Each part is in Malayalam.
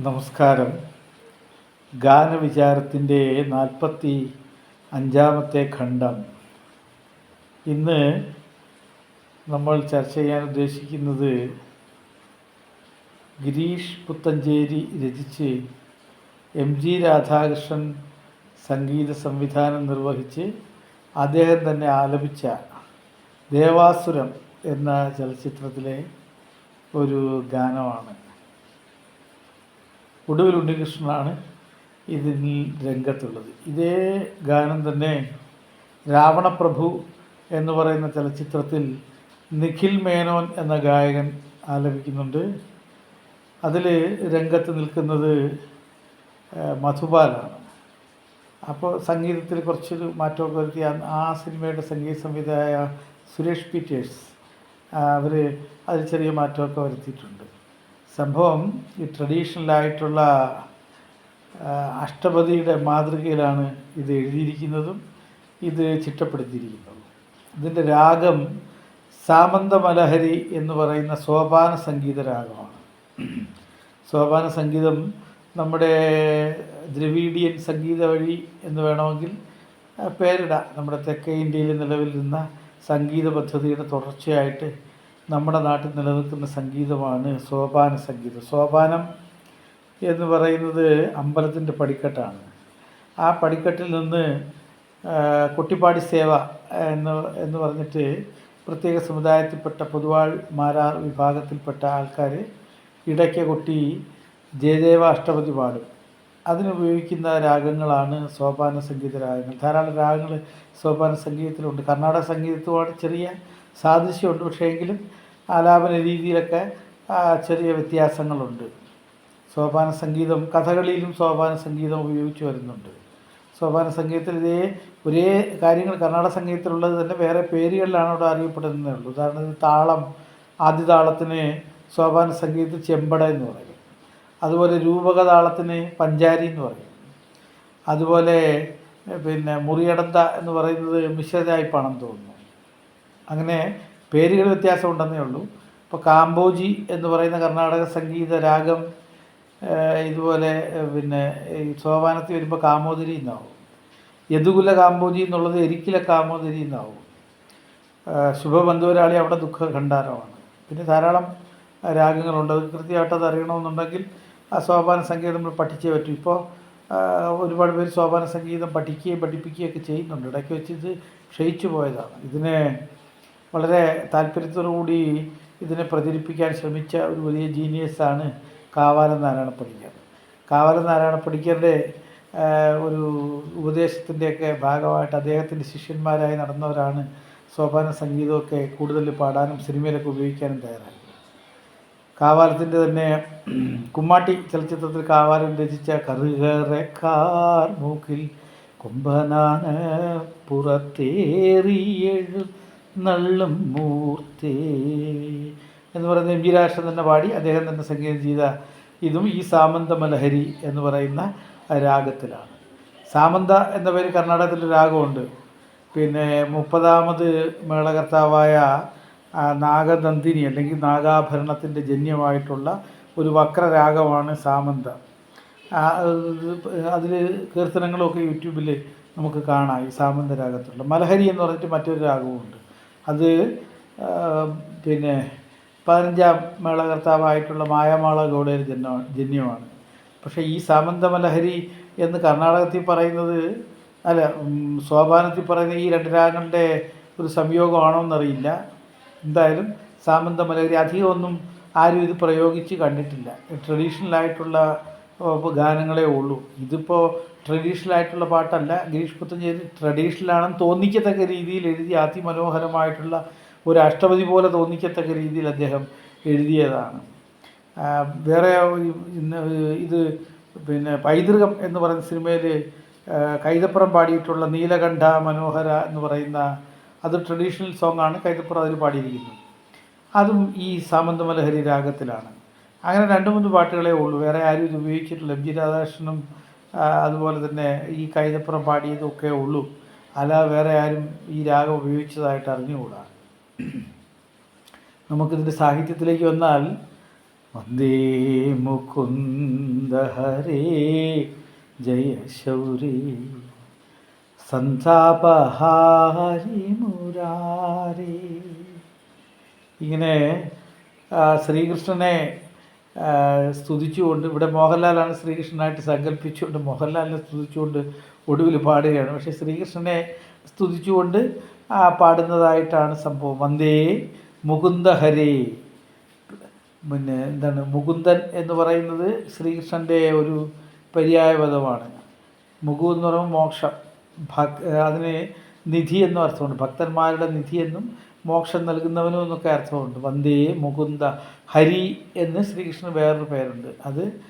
നമസ്കാരം. ഗാനവിചാരത്തിന്റെ നാൽപ്പത്തി അഞ്ചാമത്തെ ഖണ്ഡം. ഇന്ന് നമ്മൾ ചർച്ച ചെയ്യാൻ ഉദ്ദേശിക്കുന്നത് ഗിരീഷ് പുത്തഞ്ചേരി രചിച്ച് എം ജി രാധാകൃഷ്ണൻ സംഗീത സംവിധാനം നിർവഹിച്ച് അദ്ദേഹം തന്നെ ആലപിച്ച ദേവാസുരം എന്ന ചലച്ചിത്രത്തിലെ ഒരു ഗാനമാണ്. ഒടുവിൽ ഉണ്ണികൃഷ്ണനാണ് ഇതിൽ രംഗത്തുള്ളത്. ഇതേ ഗാനം തന്നെ രാവണപ്രഭു എന്ന് പറയുന്ന ചലച്ചിത്രത്തിൽ നിഖിൽ മേനോൻ എന്ന ഗായകൻ ആലപിക്കുന്നുണ്ട്. അതിൽ രംഗത്ത് നിൽക്കുന്നത് മധുബാലാണ്. അപ്പോൾ സംഗീതത്തിൽ കുറച്ചൊരു മാറ്റമൊക്കെ വരുത്തിയ ആ സിനിമയുടെ സംഗീത സംവിധായ സുരേഷ് പീറ്റേഴ്സ് അവർ അതിൽ ചെറിയ മാറ്റമൊക്കെ വരുത്തിയിട്ടുണ്ട്. സംഭവം ഈ ട്രഡീഷണലായിട്ടുള്ള അഷ്ടപതിയുടെ മാതൃകയിലാണ് ഇത് എഴുതിയിരിക്കുന്നതും ഇത് ചിട്ടപ്പെടുത്തിയിരിക്കുന്നതും. ഇതിന്റെ രാഗം സാമന്തമലഹരി എന്ന് പറയുന്ന സോപാന സംഗീത രാഗമാണ്. സോപാന സംഗീതം നമ്മുടെ ദ്രവീഡിയൻ സംഗീത വഴി എന്ന് വേണമെങ്കിൽ പേരിടാം. നമ്മുടെ തെക്കേ ഇന്ത്യയിൽ നിലവിൽ നിന്ന സംഗീത പദ്ധതിയുടെ തുടർച്ചയായിട്ട് നമ്മുടെ നാട്ടിൽ നിലനിൽക്കുന്ന സംഗീതമാണ് സോപാന സംഗീതം. സോപാനം എന്ന് പറയുന്നത് അമ്പലത്തിന്റെ പടിക്കെട്ടാണ്. ആ പടിക്കെട്ടിൽ നിന്ന് കുട്ടിപ്പാടി സേവ എന്ന് എന്ന് പറഞ്ഞിട്ട് പ്രത്യേക സമുദായത്തിൽപ്പെട്ട പൊതുവാൾ മാരാർ വിഭാഗത്തിൽപ്പെട്ട ആൾക്കാർ ഇടയ്ക്ക് കൊട്ടി ജയദേവ അഷ്ടപതി പാടും. അതിനുപയോഗിക്കുന്ന രാഗങ്ങളാണ് സോപാന സംഗീത രാഗങ്ങൾ. ധാരാളം രാഗങ്ങൾ സോപാന സംഗീതത്തിലുണ്ട്. കർണാടക സംഗീതത്തോട് ചെറിയ സാദൃശ്യമുണ്ട്. പക്ഷേ എങ്കിലും ആലാപന രീതിയിലൊക്കെ ചെറിയ വ്യത്യാസങ്ങളുണ്ട്. സോപാന സംഗീതം കഥകളിയിലും സോപാന സംഗീതം ഉപയോഗിച്ച് വരുന്നുണ്ട്. സോപാന സംഗീതത്തിൽ ഇതേ ഒരേ കാര്യങ്ങൾ കർണാടക സംഗീതത്തിലുള്ളത് തന്നെ വേറെ പേരുകളിലാണ് അവിടെ അറിയപ്പെടുന്നതേ ഉള്ളൂ. ഉദാഹരണത്തിന് താളം ആദ്യ താളത്തിന് സോപാന സംഗീതത്തിൽ ചെമ്പട എന്ന് പറയും. അതുപോലെ രൂപക താളത്തിന് പഞ്ചാരി എന്ന് പറയും. അതുപോലെ പിന്നെ മുറിയടന്ത എന്ന് പറയുന്നത് മിശ്രരായ്പാണെന്ന് തോന്നുന്നു. അങ്ങനെ പേരുകൾ വ്യത്യാസം ഉണ്ടെന്നേ ഉള്ളൂ. ഇപ്പോൾ കാമ്പോജി എന്ന് പറയുന്ന കർണാടക സംഗീത രാഗം ഇതുപോലെ പിന്നെ ഈ സോപാനത്തിൽ വരുമ്പോൾ കാമോദരി എന്നാവും. യദുകുല കാമ്പോജി എന്നുള്ളത് എരിക്കില കാമോദരി എന്നാവും. ഏഹ്, ശുഭബന്ധുവരാളി അവിടെ ദുഃഖ ഖണ്ഡാരമാണ്. പിന്നെ ധാരാളം രാഗങ്ങളുണ്ട്. അത് കൃത്യമായിട്ട് അത് അറിയണമെന്നുണ്ടെങ്കിൽ ആ സോപാന സംഗീതം നമ്മൾ പഠിച്ചേ പറ്റൂ. ഇപ്പോൾ ഒരുപാട് പേര് സോപാന സംഗീതം പഠിക്കുകയും പഠിപ്പിക്കുകയൊക്കെ ചെയ്യുന്നുണ്ട്. ഇടയ്ക്ക് വെച്ച് ഇത് ക്ഷയിച്ചു പോയതാണ്. ഇതിനെ വളരെ താല്പര്യത്തോടുകൂടി ഇതിനെ പ്രചരിപ്പിക്കാൻ ശ്രമിച്ച ഒരു വലിയ ജീനിയസാണ് കാവാലം നാരായണ പണിക്കർ കാവാലം നാരായണ ആ, ഒരു ഉപദേശത്തിന്റെയൊക്കെ ഭാഗമായിട്ട് അദ്ദേഹത്തിന്റെ ശിഷ്യന്മാരായി നടന്നവരാണ് സോപാന സംഗീതമൊക്കെ കൂടുതൽ പാടാനും സിനിമയിലൊക്കെ ഉപയോഗിക്കാനും തയ്യാറായത് കാവാലത്തിന്റെ തന്നെ കുമ്മാട്ടി ചലച്ചിത്രത്തിൽ കാവാലം രചിച്ച കറുകറക്കാർ മൂക്കിൽ കുംഭനാന പുറത്തേറിയെഴു നള്ളും മൂർത്തേ എന്ന് പറയുന്ന എം ജി രാഷ്ട്രൻ തന്നെ പാടി അദ്ദേഹം തന്നെ സംഗീതം ചെയ്ത ഇതും ഈ സാമന്ത മലഹരി എന്ന് പറയുന്ന രാഗത്തിലാണ്. സാമന്ത എന്ന പേര് കർണാടകത്തിന്റെ രാഗമുണ്ട്. പിന്നെ മുപ്പതാമത് മേളകർത്താവായ നാഗനന്ദിനി അല്ലെങ്കിൽ നാഗാഭരണത്തിന്റെ ജന്യമായിട്ടുള്ള ഒരു വക്രരാഗമാണ് സാമന്ത. അതിൽ കീർത്തനങ്ങളൊക്കെ യൂട്യൂബിൽ നമുക്ക് കാണാം ഈ സാമന്ത രാഗത്തുള്ള മലഹരി എന്ന് പറഞ്ഞിട്ട് മറ്റൊരു രാഗവുമുണ്ട്. അത് പിന്നെ പതിനഞ്ചാം മേളകർത്താവായിട്ടുള്ള മായാമാള ഗൗഡയുടെ ജന്മ ജന്യമാണ് പക്ഷേ ഈ സാമന്തമലഹരി എന്ന് കർണാടകത്തിൽ പറയുന്നത് അല്ല സോപാനത്തിൽ പറയുന്ന ഈ രണ്ട് രാഗങ്ങളുടെ ഒരു സംയോഗമാണോ എന്നറിയില്ല. എന്തായാലും സാമന്തമലഹരി അധികമൊന്നും ആരും ഇത് പ്രയോഗിച്ച് കണ്ടിട്ടില്ല. ഓ, ഗാനങ്ങളേ ഉള്ളൂ. ഇതിപ്പോൾ ട്രഡീഷണൽ ആയിട്ടുള്ള പാട്ടല്ല. ഗിരീഷ് പുത്തഞ്ചേരി ട്രഡീഷണലാണെന്ന് തോന്നിക്കത്തക്ക രീതിയിൽ എഴുതി അതിമനോഹരമായിട്ടുള്ള ഒരു അഷ്ടപതി പോലെ തോന്നിക്കത്തക്ക രീതിയിൽ അദ്ദേഹം എഴുതിയതാണ്. വേറെ ഇത് പിന്നെ പൈതൃകം എന്ന് പറയുന്ന സിനിമയിൽ കൈതപ്പുറം പാടിയിട്ടുള്ള നീലകണ്ഠ മനോഹര എന്ന് പറയുന്ന അത് ട്രഡീഷണൽ സോങ്ങാണ് കൈതപ്പുറം അതിൽ പാടിയിരിക്കുന്നത്. അതും ഈ സാമന്തമലഹരി രാഗത്തിലാണ്. അങ്ങനെ രണ്ട് മൂന്ന് പാട്ടുകളേ ഉള്ളൂ. വേറെ ആരും ഇത് ഉപയോഗിച്ചിട്ടില്ല. എം ജി രാധാകൃഷ്ണനും അതുപോലെ തന്നെ ഈ കൈതപ്പുറം പാടിയതൊക്കെ ഉള്ളൂ. അല്ലാതെ വേറെ ആരും ഈ രാഗം ഉപയോഗിച്ചതായിട്ട് അറിഞ്ഞുകൂടാ. നമുക്കിതിന്റെ സാഹിത്യത്തിലേക്ക് വന്നാൽ വന്ദേ മുകുന്ദ ഹരേ ജയ ശൗരി സന്താപഹാരി മുരാരി ഇങ്ങനെ ശ്രീകൃഷ്ണനെ സ്തുതിച്ചുകൊണ്ട് ഇവിടെ മോഹൻലാലാണ് ശ്രീകൃഷ്ണനായിട്ട് സങ്കല്പിച്ചുകൊണ്ട് മോഹൻലാലിനെ സ്തുതിച്ചുകൊണ്ട് ഒടുവിൽ പാടുകയാണ്. പക്ഷേ ശ്രീകൃഷ്ണനെ സ്തുതിച്ചുകൊണ്ട് പാടുന്നതായിട്ടാണ് സംഭവം. വന്ദേ മുകുന്ദ ഹരേ. പിന്നെ എന്താണ് മുകുന്ദൻ എന്ന് പറയുന്നത് ശ്രീകൃഷ്ണന്റെ ഒരു പര്യായപദമാണ് മുകു എന്ന് പറയുമ്പോൾ മോക്ഷം. ഭക് അതിന് നിധി എന്നും അർത്ഥമുണ്ട്. ഭക്തന്മാരുടെ നിധി എന്നും മോക്ഷം നൽകുന്നവനും എന്നൊക്കെ അർത്ഥമുണ്ട്. വന്ദേ മുകുന്ദ ഹരി എന്ന് ശ്രീകൃഷ്ണന് വേറൊരു പേരുണ്ട്. അത്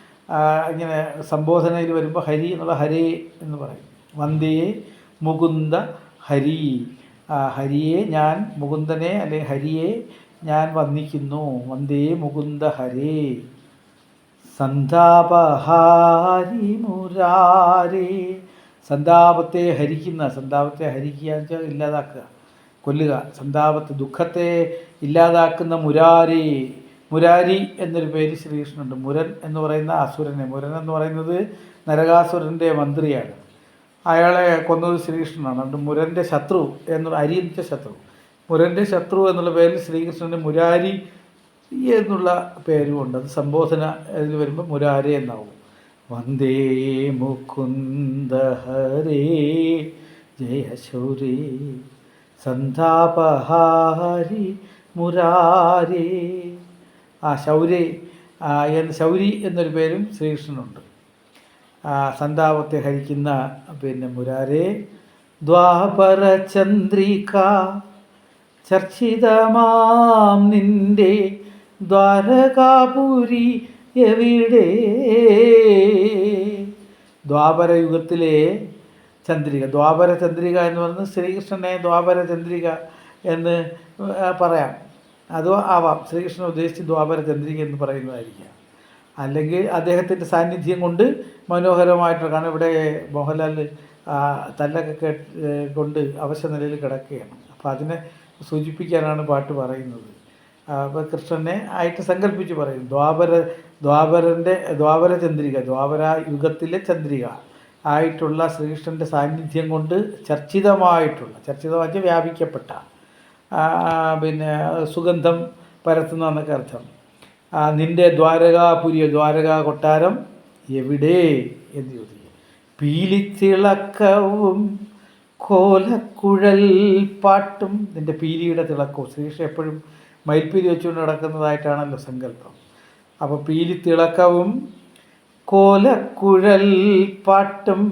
ഇങ്ങനെ സംബോധനയിൽ വരുമ്പോൾ ഹരി എന്നുള്ള ഹരേ എന്ന് പറയും. വന്ദേ മുകുന്ദ ഹരി. ഹരിയെ ഞാൻ മുകുന്ദനെ അല്ലെങ്കിൽ ഹരിയെ ഞാൻ വന്ദിക്കുന്നു. വന്ദേ മുകുന്ദ ഹരേ. സന്താപഹാരി മുരാരേ സന്താപത്തെ ഹരിക്കുന്ന സന്താപത്തെ ഹരിക്കുക എന്ന് വെച്ചാൽ ഇല്ലാതാക്കുക കൊല്ലുക. സന്താപത്തെ ദുഃഖത്തെ ഇല്ലാതാക്കുന്ന മുരാരി. മുരാരി എന്നൊരു പേര് ശ്രീകൃഷ്ണനുണ്ട്. മുരൻ എന്ന് പറയുന്ന അസുരനെ. മുരൻ എന്ന് പറയുന്നത് നരകാസുരന്റെ മന്ത്രിയാണ്. അയാളെ കൊന്നത് ശ്രീകൃഷ്ണനാണ്. അതുകൊണ്ട് മുരന്റെ ശത്രു എന്നുള്ള അരിയന്റെ ശത്രു. മുരന്റെ ശത്രു എന്നുള്ള പേരിൽ ശ്രീകൃഷ്ണന്റെ മുരാരി എന്നുള്ള പേരുമുണ്ട്. അത് സംബോധന ഇതിൽ വരുമ്പോൾ മുരാരി എന്നാവും. വന്ദേ മുകുന്ദ ഹരേ ജയ ശൗരേ സന്താപഹാരി മുരാരേ. ആ ശൗരി ശൗരി എന്നൊരു പേരും ശ്രീകൃഷ്ണനുണ്ട്. സന്താപത്തെ ഹരിക്കുന്ന പിന്നെ മുരാരേ ദ്വാപരചന്ദ്രിക ചർച്ചിതമാം നിന്റെ ദ്വാരകാപുരി എവിടെ? ദ്വാപരയുഗത്തിലെ ചന്ദ്രിക ദ്വാപര ചന്ദ്രിക എന്ന് പറയുന്നത് ശ്രീകൃഷ്ണനെ ദ്വാപര ചന്ദ്രിക എന്ന് പറയാം. അതോ ആവാം. ശ്രീകൃഷ്ണൻ ഉദ്ദേശിച്ച് ദ്വാപര ചന്ദ്രിക എന്ന് പറയുന്നതായിരിക്കാം. അല്ലെങ്കിൽ അദ്ദേഹത്തിന്റെ സാന്നിധ്യം കൊണ്ട് മനോഹരമായിട്ടുള്ള കാരണം ഇവിടെ മോഹൻലാൽ തല്ലൊക്കെ കേട്ട് കൊണ്ട് അവശ നിലയിൽ കിടക്കുകയാണ്. അപ്പോൾ അതിനെ സൂചിപ്പിക്കാനാണ് പാട്ട് പറയുന്നത്. അപ്പോൾ കൃഷ്ണനെ ആയിട്ട് സങ്കല്പിച്ച് പറയും. ദ്വാപര ദ്വാപരന്റെ ദ്വാപര ചന്ദ്രിക ദ്വാപര യുഗത്തിലെ ചന്ദ്രിക ആയിട്ടുള്ള ശ്രീകൃഷ്ണന്റെ സാന്നിധ്യം കൊണ്ട് ചർച്ചിതമായിട്ടുള്ള ചർച്ചിതമാക്കി വ്യാപിക്കപ്പെട്ട പിന്നെ സുഗന്ധം പരത്തുന്ന എന്നൊക്കെ അർത്ഥം. നിന്റെ ദ്വാരകാപുരിയ ദ്വാരകാ കൊട്ടാരം എവിടെ എന്ന് ചോദിക്കും. പീലിത്തിളക്കവും കോലക്കുഴൽ പാട്ടും നിന്റെ പീലിയുടെ തിളക്കവും. ശ്രീകൃഷ്ണ എപ്പോഴും മയിൽപ്പീലി വെച്ചുകൊണ്ട് നടക്കുന്നതായിട്ടാണല്ലോ സങ്കല്പം. അപ്പോൾ പീലി തിളക്കവും കോലക്കുഴൽ പാട്ടും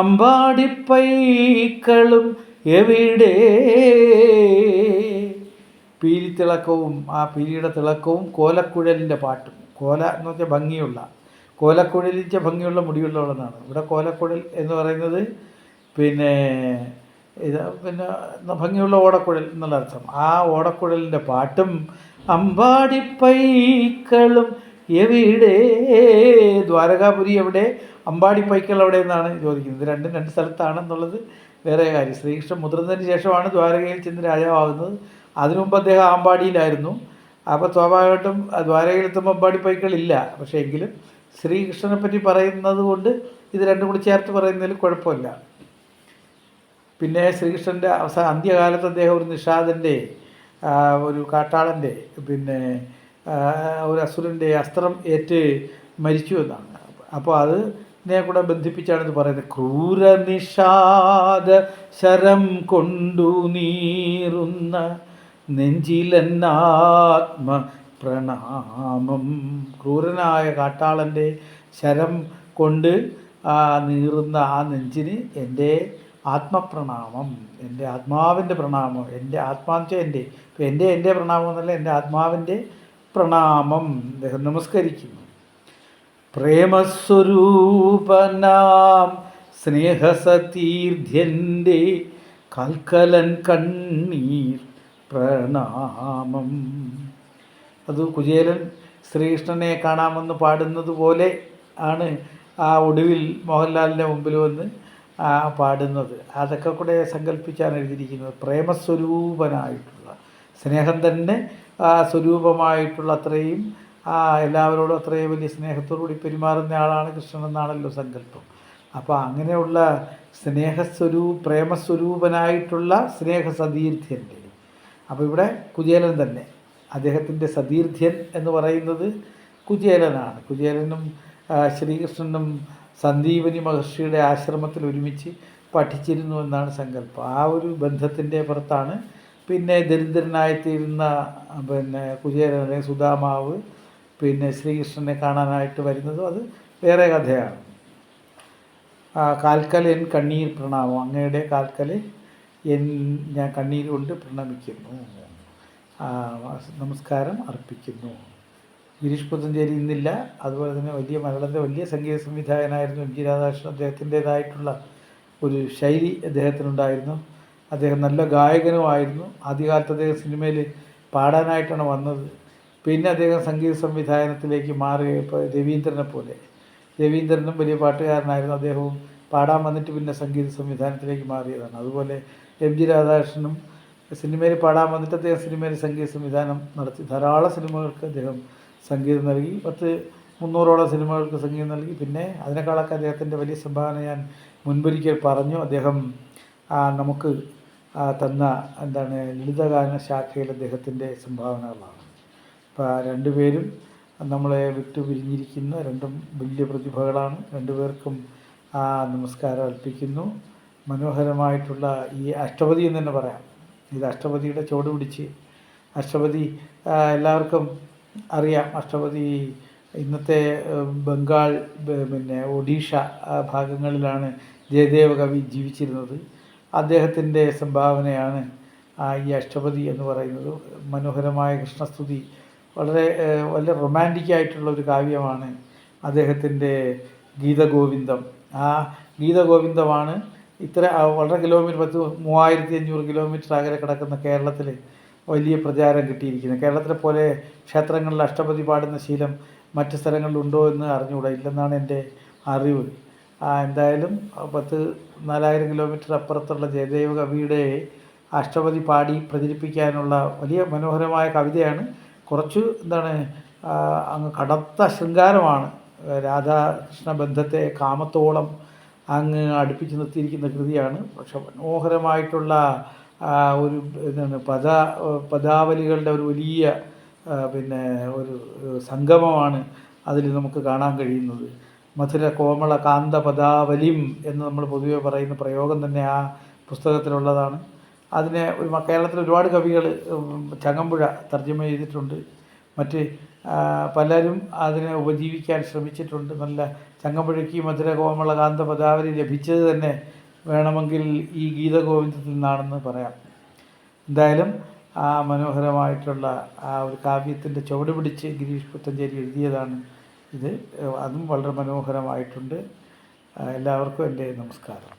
അമ്പാടിപ്പൈക്കളും എവിടെ പീലി തിളക്കവും ആ പീലിയുടെ തിളക്കവും കോലക്കുഴലിന്റെ പാട്ടും. കോല എന്ന് വെച്ചാൽ ഭംഗിയുള്ള കോലക്കുഴലിന്റെ ഭംഗിയുള്ള മുടിയുള്ളവളെന്നാണ്. ഇവിടെ കോലക്കുഴൽ എന്ന് പറയുന്നത് പിന്നെ ഇത് പിന്നെ ഭംഗിയുള്ള ഓടക്കുഴൽ എന്നുള്ള അർത്ഥം. ആ ഓടക്കുഴലിന്റെ പാട്ടും അമ്പാടിപ്പൈക്കളും എവിടെ? ദ്വാരകാപുരി എവിടെ? അമ്പാടിപ്പൈക്കൾ എവിടെ എന്നാണ് ചോദിക്കുന്നത് രണ്ടും രണ്ട് സ്ഥലത്താണെന്നുള്ളത് വേറെ കാര്യം. ശ്രീകൃഷ്ണൻ മുതിർന്നതിന് ശേഷമാണ് ദ്വാരകയിൽ ചെന്ന് രാജാവാകുന്നത്. അതിനു മുമ്പ് അദ്ദേഹം ആമ്പാടിയിലായിരുന്നു അപ്പോൾ സ്വാഭാവികമായിട്ടും ദ്വാരകയിലെത്തുമ്പോൾ അമ്പാടിപ്പൈക്കളില്ല പക്ഷേ എങ്കിലും ശ്രീകൃഷ്ണനെ പറ്റി പറയുന്നത് കൊണ്ട് ഇത് രണ്ടും കൂടി ചേർത്ത് പറയുന്നതിൽ കുഴപ്പമില്ല. പിന്നെ ശ്രീകൃഷ്ണന്റെ അവസാന അന്ത്യകാലത്ത് അദ്ദേഹം ഒരു നിഷാദന്റെ ഒരു കാട്ടാളന്റെ പിന്നെ ഒരു അസുരന്റെ അസ്ത്രം ഏറ്റ് മരിച്ചു എന്നാണ്. അപ്പോൾ അത് ഇതിനെ കൂടെ ബന്ധിപ്പിച്ചാണ് ഇത് പറയുന്നത്. ക്രൂര നിഷാദ ശരം കൊണ്ടു നീറുന്ന നെഞ്ചിലെന്നാത്മ പ്രണാമം ക്രൂരനായ കാട്ടാളന്റെ ശരം കൊണ്ട് നീറുന്ന ആ നെഞ്ചിന് എന്റെ ആത്മപ്രണാമം എന്റെ ആത്മാവിന്റെ പ്രണാമം എന്റെ ആത്മാവിന്റെ എന്റെ ഇപ്പം എന്റെ എന്റെ പ്രണാമം എന്നല്ല എന്റെ ആത്മാവിന്റെ പ്രണാമം. അദ്ദേഹം നമസ്കരിക്കുന്നു. പ്രേമസ്വരൂപനാം സ്നേഹസതീർഥ്യന്റെ കൽക്കലൻ കണ്ണീർ പ്രണാമം. അത് കുചേലൻ ശ്രീകൃഷ്ണനെ കാണാമെന്ന് പാടുന്നത് പോലെ ആണ് ആ ഒടുവിൽ മോഹൻലാലിന്റെ മുമ്പിൽ വന്ന് പാടുന്നത്. അതൊക്കെ കൂടെ സങ്കല്പിച്ചാണ് എഴുതിയിരിക്കുന്നത്. പ്രേമസ്വരൂപനായിട്ടുള്ള സ്നേഹം തന്നെ സ്വരൂപമായിട്ടുള്ള അത്രയും എല്ലാവരോടും അത്രയും വലിയ സ്നേഹത്തോടുകൂടി പെരുമാറുന്ന ആളാണ് കൃഷ്ണൻ എന്നാണല്ലോ സങ്കല്പം. അപ്പോൾ അങ്ങനെയുള്ള സ്നേഹസ്വരൂ പ്രേമസ്വരൂപനായിട്ടുള്ള സ്നേഹസതീർത്ഥ്യന്റെ അപ്പോൾ ഇവിടെ കുചേലൻ തന്നെ. അദ്ദേഹത്തിന്റെ സതീർഥ്യൻ എന്ന് പറയുന്നത് കുചേലനാണ്. കുചേലനും ശ്രീകൃഷ്ണനും സന്ദീപനി മഹർഷിയുടെ ആശ്രമത്തിൽ ഒരുമിച്ച് പഠിച്ചിരുന്നു എന്നാണ് സങ്കല്പം. ആ ഒരു ബന്ധത്തിന്റെ പുറത്താണ് പിന്നെ ദരിദ്രനായിത്തീരുന്ന പിന്നെ കുചേരൻ അല്ലെങ്കിൽ സുധാമാവ് പിന്നെ ശ്രീകൃഷ്ണനെ കാണാനായിട്ട് വരുന്നതും അത് വേറെ കഥയാണ്. എൻ കണ്ണീർ പ്രണാമം. അങ്ങയുടെ കാൽക്കൽ എൻ ഞാൻ കണ്ണീരുകൊണ്ട് പ്രണമിക്കുന്നു. നമസ്കാരം അർപ്പിക്കുന്നു. ഗിരീഷ് പുത്തഞ്ചേരി ഇന്നില്ല. അതുപോലെ തന്നെ വലിയ മലയാളത്തിലെ വലിയ സംഗീത സംവിധായകനായിരുന്നു എം ജി രാധാകൃഷ്ണൻ. അദ്ദേഹത്തിന്റേതായിട്ടുള്ള ഒരു ശൈലി അദ്ദേഹത്തിനുണ്ടായിരുന്നു. അദ്ദേഹം നല്ല ഗായകനുമായിരുന്നു. ആദ്യകാലത്ത് അദ്ദേഹം സിനിമയിൽ പാടാനായിട്ടാണ് വന്നത്. പിന്നെ അദ്ദേഹം സംഗീത സംവിധാനത്തിലേക്ക് മാറി ഇപ്പോൾ രവീന്ദ്രനെ പോലെ. രവീന്ദ്രനും വലിയ പാട്ടുകാരനായിരുന്നു. അദ്ദേഹവും പാടാൻ വന്നിട്ട് പിന്നെ സംഗീത സംവിധാനത്തിലേക്ക് മാറിയതാണ്. അതുപോലെ എം ജി രാധാകൃഷ്ണനും സിനിമയിൽ പാടാൻ വന്നിട്ട് അദ്ദേഹം സിനിമയിൽ സംഗീത സംവിധാനം നടത്തി. ധാരാളം സിനിമകൾക്ക് അദ്ദേഹം സംഗീതം നൽകി. പത്ത് മുന്നൂറോളം സിനിമകൾക്ക് സംഗീതം നൽകി. പിന്നെ അതിനേക്കാളൊക്കെ അദ്ദേഹത്തിന്റെ വലിയ സംഭാവന ഞാൻ മുൻപൊരിക്കൽ പറഞ്ഞു. അദ്ദേഹം നമുക്ക് തന്ന എന്താണ് ലളിതഗാന ശാഖയിൽ അദ്ദേഹത്തിന്റെ സംഭാവനകളാണ്. അപ്പോൾ രണ്ടുപേരും നമ്മളെ വിട്ടു പിരിഞ്ഞിരിക്കുന്ന രണ്ടും വലിയ പ്രതിഭകളാണ്. രണ്ടുപേർക്കും നമസ്കാരം അർപ്പിക്കുന്നു. മനോഹരമായിട്ടുള്ള ഈ അഷ്ടപതി എന്ന് തന്നെ പറയാം. ഇത് അഷ്ടപതിയുടെ ചുവട് പിടിച്ച് അഷ്ടപതി എല്ലാവർക്കും അറിയാം. അഷ്ടപതി ഇന്നത്തെ ബംഗാൾ പിന്നെ ഒഡീഷ ഭാഗങ്ങളിലാണ് ജയദേവ കവി ജീവിച്ചിരുന്നത്. അദ്ദേഹത്തിന്റെ സംഭാവനയാണ് ഈ അഷ്ടപതി എന്ന് പറയുന്നത്. മനോഹരമായ കൃഷ്ണസ്തുതി. വളരെ വളരെ റൊമാന്റിക് ആയിട്ടുള്ള ഒരു കാവ്യമാണ് അദ്ദേഹത്തിന്റെ ഗീതഗോവിന്ദം. ആ ഗീതഗോവിന്ദമാണ് ഇത്ര വളരെ കിലോമീറ്റർ പത്ത് മൂവായിരത്തി അഞ്ഞൂറ് കിലോമീറ്റർ അകലെ കിടക്കുന്ന കേരളത്തിൽ വലിയ പ്രചാരം കിട്ടിയിരിക്കുന്നത് കേരളത്തിലെ പോലെ ക്ഷേത്രങ്ങളിൽ അഷ്ടപതി പാടുന്ന ശീലം മറ്റ് സ്ഥലങ്ങളിലുണ്ടോ എന്ന് അറിഞ്ഞുകൂടാ. ഇല്ലെന്നാണ് എന്റെ അറിവ്. എന്തായാലും പത്ത് നാലായിരം കിലോമീറ്റർ അപ്പുറത്തുള്ള ജയദേവ കവിയുടെ അഷ്ടപതി പാടി പ്രചരിപ്പിക്കാനുള്ള വലിയ മനോഹരമായ കവിതയാണ്. കുറച്ച് എന്താണ് അങ്ങ് കടത്ത ശൃംഗാരമാണ്. രാധാകൃഷ്ണ ബന്ധത്തെ കാമത്തോളം അങ്ങ് അടുപ്പിച്ച് നിർത്തിയിരിക്കുന്ന കൃതിയാണ്. പക്ഷെ മനോഹരമായിട്ടുള്ള ഒരു എന്താണ് പദ പദാവലികളുടെ ഒരു വലിയ പിന്നെ ഒരു സംഗമമാണ് അതിൽ നമുക്ക് കാണാൻ കഴിയുന്നത്. മധുര കോമള കാന്ത പദാവലിം എന്ന് നമ്മൾ പൊതുവെ പറയുന്ന പ്രയോഗം തന്നെ ആ പുസ്തകത്തിലുള്ളതാണ്. അതിനെ ഒരു കേരളത്തിൽ ഒരുപാട് കവികൾ ചങ്ങമ്പുഴ തർജമ ചെയ്തിട്ടുണ്ട്. മറ്റ് പലരും അതിനെ ഉപജീവിക്കാൻ ശ്രമിച്ചിട്ടുണ്ട്. നല്ല ചങ്ങമ്പുഴയ്ക്ക് മധുര കാന്തപദാവലി കാന്ത പദാവലി ലഭിച്ചത് തന്നെ വേണമെങ്കിൽ ഈ ഗീതഗോവിന്ദത്തിൽ നിന്നാണെന്ന് പറയാം. എന്തായാലും ആ മനോഹരമായിട്ടുള്ള ആ ഒരു കാവ്യത്തിന്റെ ചുവട് പിടിച്ച് ഗിരീഷ് പുത്തഞ്ചേരി എഴുതിയതാണ് ഇത്. അതും വളരെ മനോഹരമായിട്ടുണ്ട്. എല്ലാവർക്കും എന്റെ നമസ്കാരം.